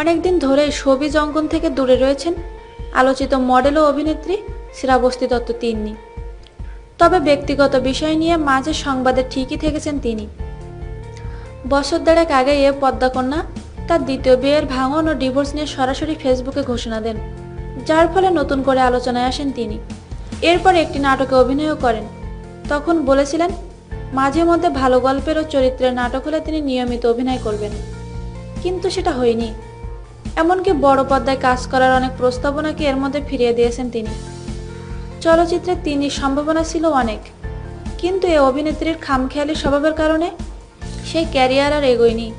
অনেকদিন ধরেই ছবি অঙ্কন থেকে দূরে রয়েছেন আলোচিত মডেল ও অভিনেত্রী শ্রাবস্তি দত্ত তিন্নি। তবে ব্যক্তিগত বিষয় নিয়ে মাঝে সংবাদে ঠিকই থেকেছেন তিনি। বছর দেড়েক আগে এ পদ্মাকন্যা তার দ্বিতীয় বিয়ের ভাঙন ও ডিভোর্স নিয়ে সরাসরি ফেসবুকে ঘোষণা দেন, যার ফলে নতুন করে আলোচনায় আসেন তিনি। এরপর একটি নাটকে অভিনয়ও করেন। তখন বলেছিলেন, মাঝে মধ্যে ভালো গল্পের ও চরিত্রের নাটক হলে তিনি নিয়মিত অভিনয় করবেন। কিন্তু সেটা হয়নি। এমনকি বড় পর্দায় কাজ করার অনেক প্রস্তাবনাকে এর মধ্যে ফিরিয়ে দিয়েছেন তিনি। চলচ্চিত্রে তিনি সম্ভাবনা ছিল অনেক। কিন্তু এ অভিনেত্রীর খামখেয়ালি স্বভাবের কারণে সেই ক্যারিয়ার আর এগোয়নি।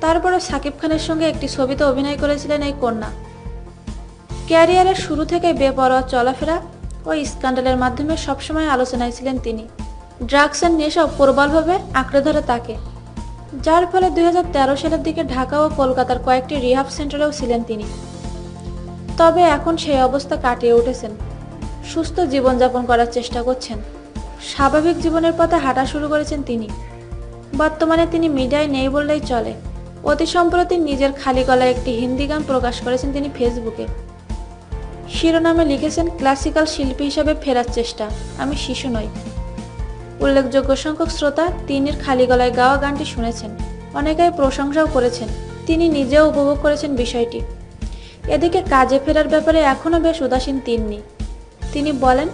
তারপরে সাকিব খানের সঙ্গে একটি ছবিতে অভিনয় করেছিলেন এই কন্যা। ক্যারিয়ারের শুরু থেকে বেপরোয়া চলাফেরা ও স্ক্যান্ডালের মাধ্যমে সবসময় আলোচনায় ছিলেন তিনি। ড্রাগসের নেশা প্রবলভাবে আঁকড়ে ধরে তাকে। যার ফলে দু হাজার তেরো সালের দিকে ঢাকা ও কলকাতার কয়েকটি রিহাব সেন্টারেও ছিলেন তিনি। তবে এখন সেই অবস্থা কাটিয়ে উঠেছেন। সুস্থ জীবনযাপন করার চেষ্টা করছেন। স্বাভাবিক জীবনের পথে হাঁটা শুরু করেছেন তিনি। বর্তমানে তিনি মিডিয়ায় নেই বললেই চলে। অতি সম্প্রতি নিজের খালি গলায় একটি হিন্দি গান প্রকাশ করেছেন তিনি ফেসবুকে। শিরোনামে লিখেছেন ক্লাসিক্যাল শিল্পী হিসাবে ফেরার চেষ্টা। আমি শিশু নই। উল্লেখযোগ্য সংখ্যক শ্রোতা তিনির খালি গলায় গাওয়া গানটি শুনেছেন। অনেকেই প্রশংসাও করেছেন। তিনি নিজেও উপভোগ করেছেন বিষয়টি। এদিকে কাজে ফেরার ব্যাপারে এখনও বেশ উদাসীন তিন্নি। তিনি বলেন,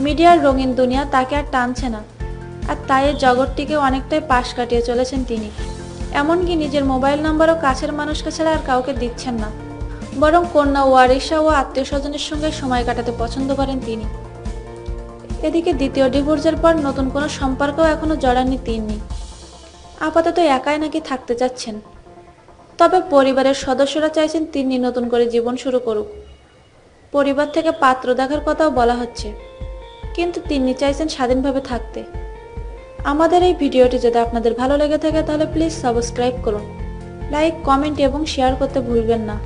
মিডিয়ার রঙিন দুনিয়া তাকে আর টানছে না। আর তাই এই জগৎটিকে অনেকটাই পাশ কাটিয়ে চলেছেন তিনি। এমনকি নিজের মোবাইল নাম্বারও কাছের মানুষকে ছাড়া আর কাউকে দিচ্ছেন না। বরং কন্যা ওয়ারিসা ও আত্মীয় স্বজনের সঙ্গে সময় কাটাতে পছন্দ করেন তিনি। এদিকে দ্বিতীয় ডিভোর্সের পর নতুন কোনো সম্পর্কও এখনও জড়াননি তিনি। আপাতত একাই নাকি থাকতে চাচ্ছেন। তবে পরিবারের সদস্যরা চাইছেন তিনি নতুন করে জীবন শুরু করুক। পরিবার থেকে পাত্র দেখার কথাও বলা হচ্ছে। কিন্তু তিনি চাইছেন স্বাধীনভাবে থাকতে। আমাদের এই ভিডিওটি যদি আপনাদের ভালো লেগে থাকে তাহলে প্লিজ সাবস্ক্রাইব করুন। লাইক, কমেন্ট এবং শেয়ার করতে ভুলবেন না।